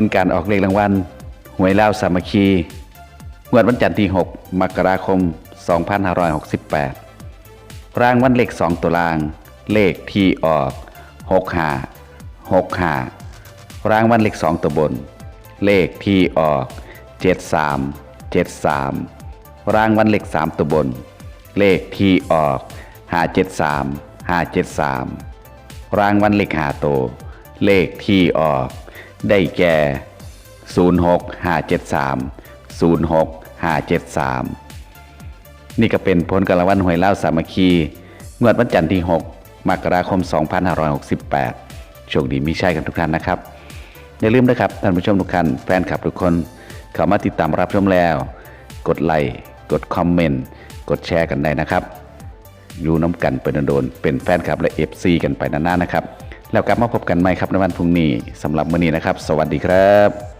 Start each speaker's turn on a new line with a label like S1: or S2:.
S1: ลการออกเลขรางวัลหวยเล่าวสามัคคีงวดวันจันทร์ที่ 6 มกราคม 2568 รางวัลเลข 2 ตัวราง เลขที่ออก65 65รางวัลเลข 2 ตัวบน เลขที่ออก 73 73 รางวัลเลข 3 ตัวบน เลขที่ออก 573 573 รางวัลเลข5ตัวเลขที่ออก ได้แก่ 06573 06573 นี่ก็เป็นผลการวัลหวยเล่าวสามัคคี งวดวันจันทร์ที่ 6 มกราคม 2568 โชคดีมีชัยกันทุกท่านนะครับ อย่าลืมนะครับท่านผู้ชมทุกท่านแฟนคลับทุกคน เข้ามาติดตามรับชมแล้ว กดไลค์กดคอมเมนต์กดแชร์กันได้นะครับอยู่น้ำกันเป็นโดนๆเป็นแฟนคลับและ FC กันไปนานๆนะครับ แล้วกลับมาพบกันใหม่ครับในวันพรุ่งนี้สำหรับมื้อนี้นะครับ สวัสดีครับ